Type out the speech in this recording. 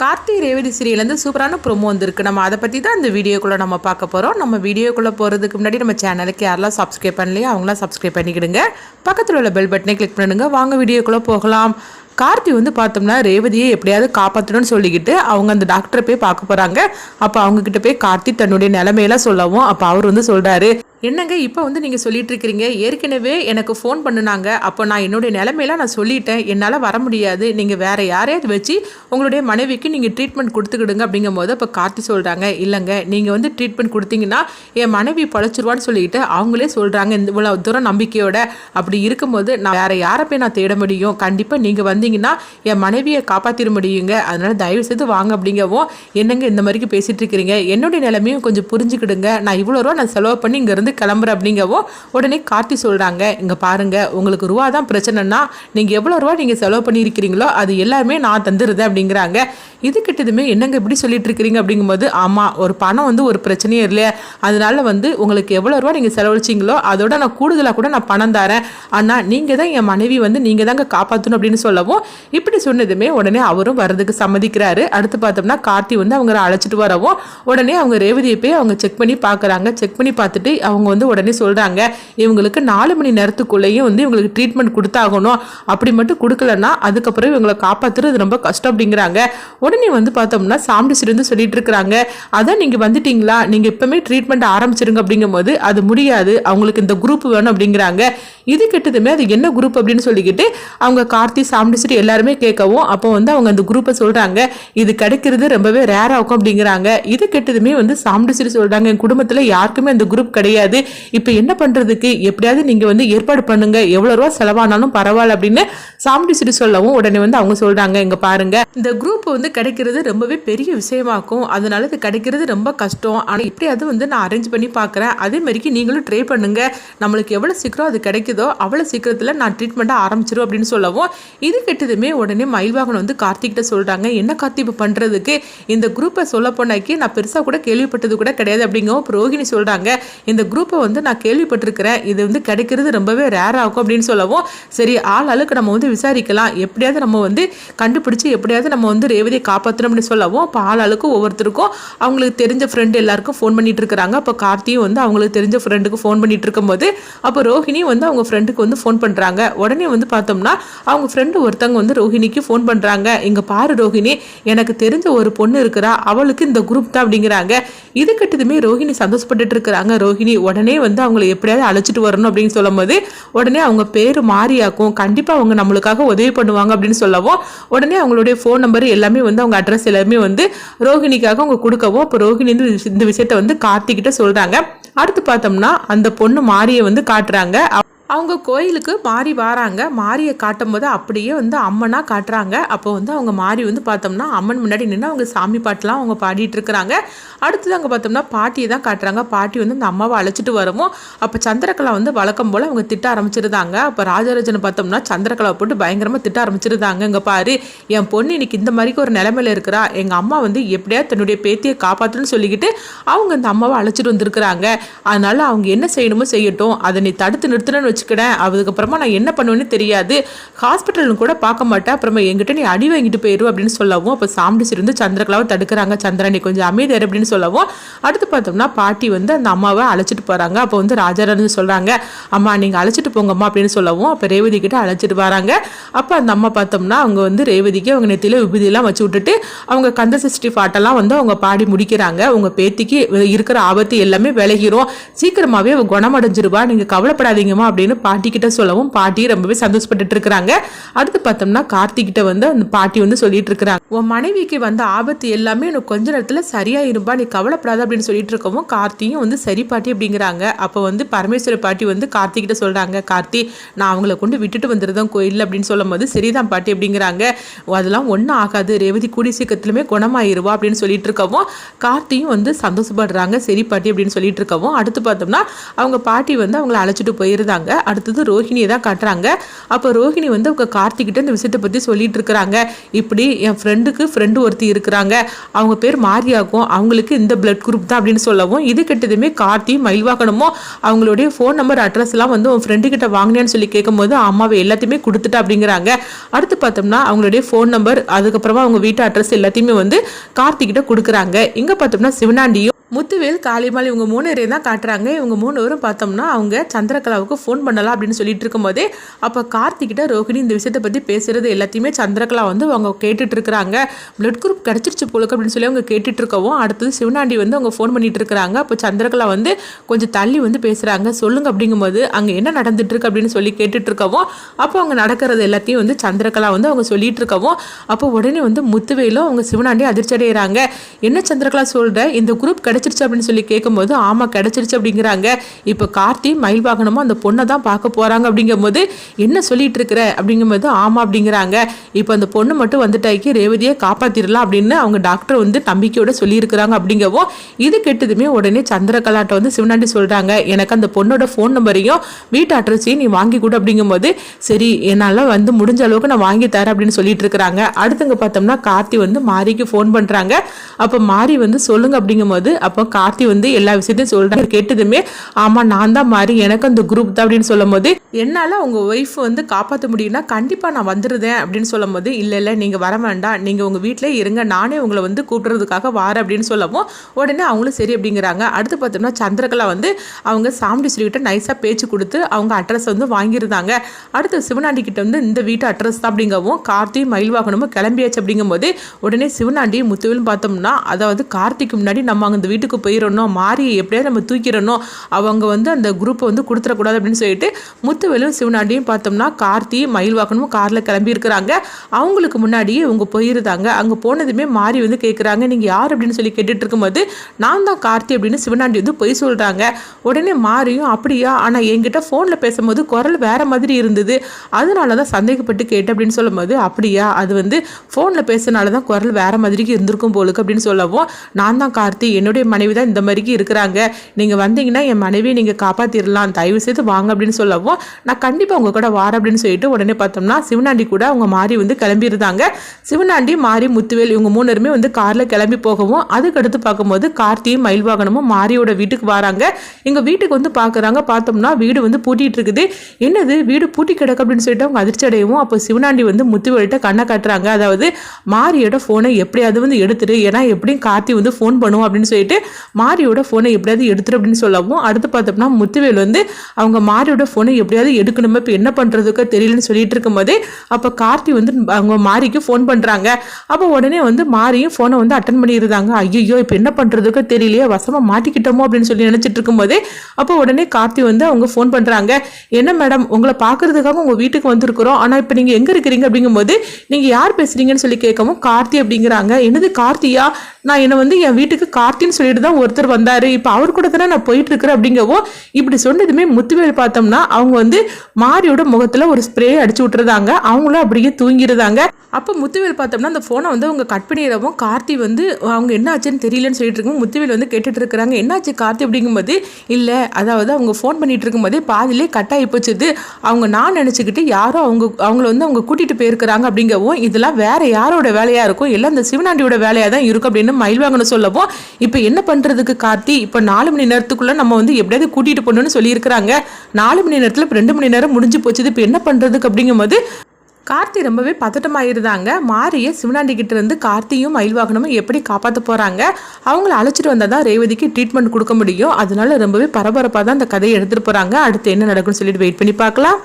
கார்த்தி ரேவதி சீரியல்லேருந்து சூப்பரான ப்ரொமோ வந்திருக்கு. நம்ம அதை பற்றி தான் இந்த வீடியோக்குள்ளே நம்ம பார்க்க போகிறோம் நம்ம வீடியோக்குள்ளே போகிறதுக்கு முன்னாடி நம்ம சேனலுக்கு யாரெல்லாம் சப்ஸ்கிரைப் பண்ணலையோ அவங்களாம் சப்ஸ்கிரைப் பண்ணிக்கிடுங்க. பக்கத்தில் உள்ள பெல் பட்டனை கிளிக் பண்ணுங்க. வாங்க வீடியோக்குள்ளே போகலாம். கார்த்தி வந்து பார்த்தோம்னா ரேவதியை எப்படியாவது காப்பாற்றணும்னு சொல்லிக்கிட்டு அவங்க அந்த டாக்டரை போய் பார்க்க போகிறாங்க அப்போ அவங்கக்கிட்ட போய் கார்த்தி தன்னுடைய நிலைமையெல்லாம் சொல்லவும் அப்போ அவர் வந்து சொல்கிறாரு என்னங்க இப்போ வந்து நீங்கள் சொல்லிட்டு இருக்கிறீங்க ஏற்கனவே எனக்கு ஃபோன் பண்ணுனாங்க. அப்போ நான் என்னுடைய நிலமையில நான் சொல்லிட்டேன். என்னால் வர முடியாது. நீங்கள் வேறு யாரையாவது வச்சு உங்களுடைய மனைவிக்கு நீங்கள் ட்ரீட்மெண்ட் கொடுத்துக்கிடுங்க அப்படிங்கும்போது இப்போ கார்த்தி சொல்கிறாங்க இல்லைங்க நீங்கள் வந்து ட்ரீட்மெண்ட் கொடுத்தீங்கன்னா என் மனைவி பழச்சிருவான்னு சொல்லிட்டு அவங்களே சொல்கிறாங்க இந்த இவ்வளோ தூரம் நம்பிக்கையோட அப்படி இருக்கும்போது நான் வேறு யாரை போய் நான் தேட முடியும்? கண்டிப்பாக நீங்கள் வந்தீங்கன்னா என் மனைவியை காப்பாற்றிட முடியுங்க. அதனால் தயவு செய்து வாங்க அப்படிங்கவும் என்னங்க இந்த மாதிரிக்கு பேசிகிட்டு இருக்கிறீங்க என்னுடைய நிலைமையும் கொஞ்சம் புரிஞ்சுக்கிடுங்க. நான் இவ்வளோ ரூபா நான் செலவு பண்ணி இங்கேருந்து கிளம்புற அப்படிங்கவும் உடனே கார்த்தி சொல்கிறாங்க இங்கே பாருங்க உங்களுக்கு ரூபா தான் பிரச்சனைனா நீங்கள் எவ்வளோ ரூபா நீங்கள் செலவு பண்ணியிருக்கிறீங்களோ அது எல்லாமே நான் தந்துடுறேன் அப்படிங்கிறாங்க. இது கிட்டதுமே என்னங்க இப்படி சொல்லிட்டு இருக்கிறீங்க அப்படிங்கும்போது ஆமாம் ஒரு பணம் வந்து ஒரு பிரச்சனையே இல்லையா அதனால வந்து உங்களுக்கு எவ்வளோ ரூபா நீங்கள் செலவழிச்சிங்களோ அதோட நான் கூடுதலாக கூட நான் பணம் தரேன். ஆனால் நீங்கள் தான் என் மனைவி வந்து நீங்கள் தாங்க காப்பாற்றணும் அப்படின்னு சொல்லவும் இப்படி சொன்னதுமே உடனே அவரும் வர்றதுக்கு சம்மதிக்கிறாரு. அடுத்து பார்த்தோம்னா கார்த்தி வந்து அவங்கள அழைச்சிட்டு வரவும் உடனே அவங்க ரேவதியை போய் அவங்க செக் பண்ணி பார்க்குறாங்க செக் பண்ணி பார்த்துட்டு அவங்க அவங்க வந்து உடனே சொல்கிறாங்க இவங்களுக்கு நாலு மணி நேரத்துக்குள்ளேயும் வந்து இவங்களுக்கு ட்ரீட்மெண்ட் கொடுத்தாகணும். அப்படி மட்டும் கொடுக்கலன்னா அதுக்கப்புறம் இவங்களை காப்பாற்றுறது ரொம்ப கஷ்டம் அப்படிங்கிறாங்க. உடனே வந்து பார்த்தோம்னா சாம்பிடிச்சிட்டு வந்து சொல்லிட்டு இருக்கிறாங்க. அதான் நீங்கள் வந்துட்டீங்களா? நீங்கள் இப்போமே ட்ரீட்மெண்ட் ஆரம்பிச்சிருங்க அப்படிங்கும்போது அது முடியாது. அவங்களுக்கு இந்த குரூப் வேணும் அப்படிங்கிறாங்க. இது கெட்டதுமே அது என்ன குரூப் அப்படின்னு சொல்லிக்கிட்டு அவங்க கார்த்தி சாம்பிடிச்சிட்டு எல்லாருமே கேட்கவும் அப்போ வந்து அவங்க அந்த குரூப்பை சொல்கிறாங்க இது கிடைக்கிறது ரொம்பவே ரேராக இருக்கும் அப்படிங்கிறாங்க. இது கெட்டதுமே வந்து சாம்பிடிச்சிட்டு சொல்கிறாங்க என் குடும்பத்தில் யாருக்குமே அந்த குரூப் கிடையாது. இப்போ என்ன பண்ணுறதுக்கு எப்படியாவது நீங்கள் வந்து ஏற்பாடு பண்ணுங்க. எவ்வளோ ரூபா செலவானாலும் பரவாயில்ல அப்படின்னு சாம்பிடிச்சிட்டு சொல்லவும் உடனே வந்து அவங்க சொல்கிறாங்க இங்கே பாருங்க. இந்த குரூப் வந்து கிடைக்கிறது ரொம்பவே பெரிய விஷயமாக்கும். அதனால இது கிடைக்கிறது ரொம்ப கஷ்டம். ஆனால் எப்படியாவது வந்து நான் அரேஞ்ச் பண்ணி பார்க்குறேன் அதே மாதிரிக்கு நீங்களும் ட்ரை பண்ணுங்க. நம்மளுக்கு எவ்வளோ சீக்கிரம் அது கிடைக்குதோ அவ்வளோ சீக்கிரத்தில் நான் ட்ரீட்மெண்ட்டை ஆரம்பிச்சிரும் அப்படின்னு சொல்லவும் இது கெட்டதுமே உடனே மயில்வாகன் வந்து கார்த்திகிட்ட சொல்கிறாங்க என்ன கார்த்தி இப்போ பண்ணுறதுக்கு இந்த குரூப்பை சொல்ல போனாக்கி நான் பெருசாக கூட கேள்விப்பட்டது கூட கிடையாது அப்படிங்கவும் ரோஹிணி சொல்கிறாங்க இந்த குரூப் குரூப்பை வந்து நான் கேள்விப்பட்டிருக்கிறேன். இது வந்து கிடைக்கிறது ரொம்பவே ரேராக இருக்கும் அப்படின்னு சொல்லவும் சரி ஆள் ஆளுக்கு நம்ம வந்து விசாரிக்கலாம். எப்படியாவது நம்ம வந்து கண்டுபிடிச்சு எப்படியாவது நம்ம வந்து ரேவதியை காப்பாற்றணும் அப்படின்னு சொல்லவும் அப்போ ஆள் ஆளுக்கு ஒவ்வொருத்தருக்கும் அவங்களுக்கு தெரிஞ்ச ஃப்ரெண்டு எல்லாருக்கும் ஃபோன் பண்ணிட்டு இருக்கிறாங்க. அப்போ கார்த்தியும் வந்து அவங்களுக்கு தெரிஞ்ச ஃப்ரெண்டுக்கு ஃபோன் பண்ணிட்டு இருக்கும்போது அப்போ ரோஹிணி வந்து அவங்க ஃப்ரெண்டுக்கு வந்து ஃபோன் பண்ணுறாங்க உடனே வந்து பார்த்தோம்னா அவங்க ஃப்ரெண்டு ஒருத்தவங்க வந்து ரோஹிணிக்கு ஃபோன் பண்ணுறாங்க இங்கே பாரு ரோஹிணி எனக்கு தெரிஞ்ச ஒரு பொண்ணு இருக்கிறா. அவளுக்கு இந்த குரூப் தான் அப்படிங்கிறாங்க. இது கட்டதுமே ரோஹிணி சந்தோஷப்பட்டுட்டு இருக்கிறாங்க. ரோஹிணி உடனே வந்து அவங்கள எப்படியாவது அழைச்சிட்டு வரணும் அப்படின்னு சொல்லும்போது உடனே அவங்க பேர் மாறியாக்கும். கண்டிப்பாக அவங்க நம்மளுக்காக உதவி பண்ணுவாங்க அப்படின்னு சொல்லவும் உடனே அவங்களுடைய ஃபோன் நம்பர் எல்லாமே வந்து அவங்க அட்ரஸ் எல்லாமே வந்து ரோஹிணிக்காக அவங்க கொடுக்கவும் அப்போ ரோஹிணி வந்து இந்த விஷயத்தை இந்த விஷயத்த வந்து கார்த்திகிட்ட சொல்கிறாங்க அடுத்து பார்த்தோம்னா அந்த பொண்ணு மாரியை வந்து காட்டுறாங்க. அவங்க கோயிலுக்கு மாறி வராங்க. மாரியை காட்டும் போது அப்படியே வந்து அம்மனாக காட்டுறாங்க. அப்போ வந்து அவங்க மாறி வந்து பார்த்தோம்னா அம்மன் முன்னாடி நின்று அவங்க சாமி பாட்டெலாம் அவங்க பாடிட்டு இருக்கிறாங்க. அடுத்தது அங்கே பார்த்தோம்னா பாட்டியை தான் காட்டுறாங்க. பாட்டி வந்து இந்த அம்மாவை அழைச்சிட்டு வரவும் அப்போ சந்திரகலா வந்து வழக்கம் போல் அவங்க திட்ட ஆரம்பிச்சிருந்தாங்க. அப்போ ராஜராஜனை பார்த்தோம்னா சந்திரகலா போட்டு பயங்கரமாக திட்ட ஆரம்பிச்சிருந்தாங்க. இங்கே பாரு என் பொண்ணு இன்னைக்கு இந்த மாதிரிக்கு ஒரு நிலைமையில இருக்கிறா. எங்கள் அம்மா வந்து எப்படியா தன்னுடைய பேத்தியை காப்பாற்றுன்னு சொல்லிக்கிட்டு அவங்க இந்த அம்மாவை அழைச்சிட்டு வந்திருக்கிறாங்க. அதனால அவங்க என்ன செய்யணுமோ செய்யட்டும். அதை நீ தடுத்து நிறுத்தணும்னு வச்சுக்கிடேன் அதுக்கப்புறமா நான் என்ன பண்ணுவேன்னு தெரியாது. ஹாஸ்பிட்டலும் கூட பார்க்க மாட்டேன். அப்புறமா என்கிட்ட நீ அடி வாங்கிட்டு போயிரு அப்படின்னு சொல்லவும் அப்போ சாம்பிடிச்சு இருந்து சந்திரகலாவை தடுக்கிறாங்க. சந்திரா நீ கொஞ்சம் அமைதியார் அப்படின்னு சொல்லவும் அடுத்து பார்த்தோம்னா பாட்டி வந்து அந்த அம்மாவை அழைச்சிட்டு போகிறாங்க அப்போ வந்து ராஜாராஜன் சொல்கிறாங்க அம்மா நீங்கள் அழைச்சிட்டு போங்கம்மா அப்படின்னு சொல்லவும் அப்போ ரேவதி கிட்ட அழைச்சிட்டு வராங்க. அப்போ அந்த அம்மா பார்த்தோம்னா அவங்க வந்து ரேவதிக்கு அவங்க நெத்தியில் விபதியெல்லாம் வச்சு விட்டுட்டு அவங்க கந்த சஷ்டி பாட்டெல்லாம் வந்து அவங்க பாடி முடிக்கிறாங்க. உங்கள் பேத்திக்கு இருக்கிற ஆபத்து எல்லாமே விலகிரும். சீக்கிரமாகவே அவள் குணமடைஞ்சிருவா. நீங்கள் கவலைப்படாதீங்கம்மா அப்படின்னு பாட்டி கிட்ட சொல்லவும் பாட்டி ரொம்பவே சந்தோஷப்பட்டுட்டு இருக்கிறாங்க. அடுத்து பார்த்தோம்னா கார்த்திகிட்ட வந்து அந்த பாட்டி வந்து சொல்லிட்டு இருக்கிறாங்க. உன் மனைவிக்கு வந்த ஆபத்து எல்லாமே எனக்கு கொஞ்ச நேரத்தில் சரியா இருப்பா நீ கவலைப்படாத அப்படின்னு சொல்லிட்டு இருக்கவும் கார்த்தியும் வந்து சரி பாட்டி அப்படிங்கிறாங்க. அப்போ வந்து பரமேஸ்வர பாட்டி வந்து கார்த்திகிட்ட சொல்றாங்க கார்த்தி நான் அவங்கள கொண்டு விட்டுட்டு வந்துருந்தோம் கோயில் அப்படின்னு சொல்லும் போது சரிதான் பாட்டி அப்படிங்கிறாங்க. அதெல்லாம் ஒன்றும் ஆகாது ரேவதி கூடி சீக்கிரத்துலேயுமே குணமாயிருவா அப்படின்னு சொல்லிட்டு இருக்கவும் கார்த்தியும் வந்து சந்தோஷப்படுறாங்க. சரி பாட்டி அப்படின்னு சொல்லிட்டு இருக்கவும் அடுத்து பார்த்தோம்னா அவங்க பாட்டி வந்து அவங்கள அழைச்சிட்டு போயிருந்தாங்க. அடுத்தது ரோஹிணியை தான் காட்டுறாங்க. அப்போ ரோஹிணி வந்து அவங்க கார்த்திகிட்ட இந்த விஷயத்தை பற்றி சொல்லிட்டு இருக்கிறாங்க. இப்படி என் ஃப்ரெண்டுக்கு ஃப்ரெண்டு ஒருத்தி இருக்கிறாங்க. அவங்க பேர் மாரியாகும் அவங்களுக்கு இந்த பிளட் குரூப் தான் அப்படின்னு சொல்லவும் இது கிட்டதுமே கார்த்தி மயில்வாக்கணுமோ அவங்களுடைய ஃபோன் நம்பர் அட்ரஸ்லாம் வந்து உன் ஃப்ரெண்டு கிட்ட வாங்கினேன்னு சொல்லி கேட்கும்போது அம்மாவை எல்லாத்தையுமே கொடுத்துட்டா அப்படிங்கிறாங்க. அடுத்து பார்த்தோம்னா அவங்களுடைய ஃபோன் நம்பர் அதுக்கப்புறமா அவங்க வீட்டு அட்ரஸ் எல்லாத்தையுமே வந்து கார்த்திகிட்ட கொடுக்குறாங்க. இங்கே பார்த்தோம்னா சிவனாண்டியும் முத்துவேல் காளிமால் இவங்க மூணு பேரையும் தான் காட்டுறாங்க. இவங்க மூணு பேரும் பார்த்தோம்னா அவங்க சந்திரகலாவுக்கு ஃபோன் பண்ணலாம் அப்படின்னு சொல்லிட்டு இருக்கும்போதே அப்போ கார்த்திகிட்ட ரோகிணி இந்த விஷயத்தை பற்றி பேசுறது எல்லாத்தையுமே சந்திரகலா வந்து அவங்க கேட்டுட்டு இருக்கிறாங்க. பிளட் குரூப் கிடச்சிருச்சு போலுக்கு அப்படின்னு சொல்லி அவங்க கேட்டுட்டு இருக்கவும் அடுத்தது சிவனாண்டி வந்து அவங்க ஃபோன் பண்ணிட்டு இருக்கிறாங்க. அப்போ சந்திரகலா வந்து கொஞ்சம் தள்ளி வந்து பேசுகிறாங்க சொல்லுங்க அப்படிங்கும்போது அங்கே என்ன நடந்துட்டு இருக்கு அப்படின்னு சொல்லி கேட்டுட்டு இருக்கவும் அப்போ அவங்க நடக்கிறது எல்லாத்தையும் வந்து சந்திரகலா வந்து அவங்க சொல்லிட்டு இருக்கவும் அப்போ உடனே வந்து முத்துவேலும் அவங்க சிவனாண்டி அதிர்ச்சி அடைகிறாங்க என்ன சந்திரகலா சொல்கிற இந்த குரூப் கிடைச்சிருச்சு அப்படின்னு சொல்லி கேட்கும்போது ஆமாம் கிடைச்சிருச்சு அப்படிங்கிறாங்க. இப்போ கார்த்தி மயில் வாகனமும் அந்த பொண்ணை தான் பார்க்க போகிறாங்க அப்படிங்கும்போது என்ன சொல்லிட்டு இருக்கிற அப்படிங்கும்போது ஆமாம் அப்படிங்கிறாங்க. இப்போ அந்த பொண்ணு மட்டும் வந்துட்டாக்கி ரேவதியை காப்பாற்றிடலாம் அப்படின்னு அவங்க டாக்டர் வந்து நம்பிக்கையோட சொல்லியிருக்கிறாங்க அப்படிங்கவும் இது கெட்டதுமே உடனே சந்திரகலாட்டை வந்து சிவனாண்டி சொல்கிறாங்க எனக்கு அந்த பொண்ணோட ஃபோன் நம்பரையும் வீட்டு அட்ரஸையும் நீ வாங்கி கொடு அப்படிங்கும்போது சரி என்னால் வந்து முடிஞ்ச அளவுக்கு நான் வாங்கி தரேன் அப்படின்னு சொல்லிட்டு இருக்கிறாங்க. அடுத்தவங்க பார்த்தோம்னா கார்த்தி வந்து மாரிக்கு ஃபோன் பண்ணுறாங்க அப்போ மாரி வந்து சொல்லுங்க அப்படிங்கும்போது அப்போ கார்த்தி வந்து எல்லா விஷயத்தையும் சொல்கிறாங்க கேட்டதுமே ஆமாம் நான் தான் மாறி எனக்கு அந்த குரூப் தான் அப்படின்னு சொல்லும் போது என்னால் உங்கள் ஒய்ஃப் வந்து காப்பாற்ற முடியும்னா கண்டிப்பாக நான் வந்துடுதேன் அப்படின்னு சொல்லும் போது இல்லை இல்லை நீங்கள் வர வேண்டாம். நீங்கள் உங்கள் வீட்டிலே இருங்க. நானே உங்களை வந்து கூப்பிட்றதுக்காக வாரேன் அப்படின்னு சொல்லவும் உடனே அவங்களும் சரி அப்படிங்கிறாங்க. அடுத்து பார்த்தோம்னா சந்திரகலா வந்து அவங்க சாமுண்டி சொல்லிக்கிட்ட நைஸாக பேச்சு கொடுத்து அவங்க அட்ரஸ் வந்து வாங்கியிருந்தாங்க. அடுத்து சிவனாண்டி கிட்ட வந்து இந்த வீட்டு அட்ரஸ் தான் அப்படிங்கவும் கார்த்தி மயில் வாகனமும் கிளம்பியாச்சு அப்படிங்கும்போது உடனே சிவனாண்டி முத்துவிலும் பார்த்தோம்னா அதாவது கார்த்திக்கு முன்னாடி நம்ம அங்கே இந்த வீட்டுக்கு போயிடணும் மாறி எப்படியாவது நம்ம தூக்கிடணும். அவங்க வந்து அந்த குரூப்பை வந்து கொடுத்துடக்கூடாது அப்படின்னு சொல்லிட்டு முத்துவேலும் சிவனாண்டியும் பார்த்தோம்னா கார்த்தி மயில் காரில் கிளம்பி இருக்கிறாங்க அவங்களுக்கு முன்னாடியே இவங்க போயிருந்தாங்க. அங்கே போனதுமே மாறி வந்து கேட்குறாங்க நீங்கள் யார்? அப்படின்னு சொல்லி கேட்டுட்டு இருக்கும்போது நான் தான் கார்த்தி அப்படின்னு சிவனாண்டி வந்து பொய் சொல்கிறாங்க உடனே மாறியும் அப்படியா? ஆனால் என்கிட்ட ஃபோனில் பேசும்போது குரல் வேறு மாதிரி இருந்தது. அதனால தான் சந்தேகப்பட்டு கேட்டேன் அப்படின்னு சொல்லும்போது அப்படியா? அது வந்து ஃபோனில் பேசுனால தான் குரல் வேறு மாதிரிக்கு இருந்திருக்கும் போலுக்கு அப்படின்னு சொல்லவும் நான் தான் கார்த்தி. என்னுடைய மனைவி தான் இந்த மாதிரிக்கு இருக்கிறாங்க. நீங்கள் வந்தீங்கன்னா என் மனைவியை நீங்கள் காப்பாற்றிடலாம் தயவு செய்து வாங்க அப்படின்னு சொல்லவும் நான் கண்டிப்பாக உங்கள் கூட வார அப்படின்னு சொல்லிட்டு உடனே பார்த்தோம்னா சிவனாண்டி கூட அவங்க மாறி வந்து கிளம்பியிருந்தாங்க. சிவனாண்டி மாறி முத்துவேல் இவங்க மூணருமே வந்து காரில் கிளம்பி போகவும் அதுக்கடுத்து பார்க்கும்போது கார்த்தியும் மயில் வாகனமும் மாரியோட வீட்டுக்கு வராங்க. எங்கள் வீட்டுக்கு வந்து பார்க்குறாங்க. பார்த்தோம்னா வீடு வந்து பூட்டிகிட்டு இருக்குது என்னது? வீடு பூட்டி கிடக்கு அப்படின்னு சொல்லிட்டு அவங்க அதிர்ச்சி அடையவும் அப்போ சிவனாண்டி வந்து முத்துவேல்கிட்ட கண்ணை காட்டுறாங்க. அதாவது மாரியோட ஃபோனை எப்படியாவது வந்து எடுத்துரு. ஏன்னா எப்படியும் கார்த்தி வந்து ஃபோன் பண்ணுவோம் அப்படின்னு சொல்லிட்டு மாரியோட ஃபோனை எப்படியாவது எடுத்துரு அப்படின்னு சொல்லவும் அடுத்து பார்த்தோம்னா முத்துவேல் வந்து அவங்க மாரியோட ஃபோனை எப்படியாவது எடுக்கணுமே. இப்போ என்ன பண்ணுறதுக்கு தெரியலன்னு சொல்லிட்டு இருக்கும்போதே அப்போ கார்த்தி வந்து அவங்க மாரிக்கு ஃபோன் பண்ணுறாங்க அப்போ உடனே வந்து மாரியும் ஃபோனை வந்து அட்டன் பண்ணியிருந்தாங்க ஐயோ இப்போ என்ன பண்ணுறதுக்கு தெரியலையே வசமாக மாட்டிக்கிட்டோமோ அப்படின்னு சொல்லி நினச்சிட்டு இருக்கும்போதே அப்போ உடனே கார்த்தி வந்து அவங்க ஃபோன் பண்ணுறாங்க என்ன மேடம் உங்களை பார்க்கறதுக்காக உங்கள் வீட்டுக்கு வந்திருக்கிறோம். ஆனால் இப்போ நீங்கள் எங்கே இருக்கிறீங்க அப்படிங்கும்போது நீங்கள் யார் பேசுகிறீங்கன்னு சொல்லி கேட்கவும் கார்த்தி அப்படிங்கிறாங்க. என்னது கார்த்தியா? நான் என்னை வந்து என் வீட்டுக்கு கார்த்தின்னு சொல்லிட்டு தான் ஒருத்தர் வந்தார். இப்போ அவர் கூட தானே நான் போயிட்டு இருக்கிறேன் அப்படிங்கவோ இப்படி சொன்னதுமே முத்துவேல் பார்த்தோம்னா அவங்க வந்து மாரியோட முகத்தில் ஒரு ஸ்ப்ரே அடிச்சு விட்டுறதாங்க அவங்களும் அப்படியே தூங்கிடுதாங்க அப்போ முத்துவேல் பார்த்தோம்னா அந்த ஃபோனை வந்து அவங்க கட் பண்ணிடுறவும் கார்த்தி வந்து அவங்க என்ன ஆச்சுன்னு தெரியலன்னு சொல்லிட்டு இருக்கும் முத்துவேல் வந்து கேட்டுட்டு இருக்கிறாங்க. என்னாச்சு கார்த்தி அப்படிங்கும்போது இல்லை அதாவது அவங்க ஃபோன் பண்ணிட்டு இருக்கும்போதே பாதிலே கட் ஆகி போச்சுது. அவங்க நான் நினச்சிக்கிட்டு யாரோ அவங்க அவங்கள வந்து அவங்க கூட்டிகிட்டு போயிருக்கிறாங்க அப்படிங்கவும் இதெல்லாம் வேற யாரோட வேலையாக இருக்கும்? எல்லாம் இந்த சிவனாண்டியோட வேலையாக தான் இருக்கும் அப்படின்னு மயில் சொல்லவும் இப்போ என்ன என்ன பண்ணுறதுக்கு கார்த்தி? இப்போ நாலு மணி நேரத்துக்குள்ளே நம்ம வந்து எப்படியாவது கூட்டிகிட்டு போகணும்னு சொல்லியிருக்கிறாங்க. நாலு மணி நேரத்தில் இப்போ ரெண்டு மணி நேரம் முடிஞ்சு போச்சுது. இப்போ என்ன பண்ணுறதுக்கு அப்படிங்கும்போது கார்த்தி ரொம்பவே பதட்டமாயிருந்தாங்க. மாரியை சிவனாண்டிக்கிட்ட இருந்து கார்த்தியும் மயில்வாகனமும் எப்படி காப்பாற்ற போகிறாங்க அவங்கள அழைச்சிட்டு வந்தால் தான் ரேவதிக்கு ட்ரீட்மெண்ட் கொடுக்க முடியும். அதனால ரொம்பவே பரபரப்பாக தான் அந்த கதையை எடுத்துகிட்டு போகிறாங்க அடுத்து என்ன நடக்கும்னு சொல்லிட்டு வெயிட் பண்ணி பார்க்கலாம்.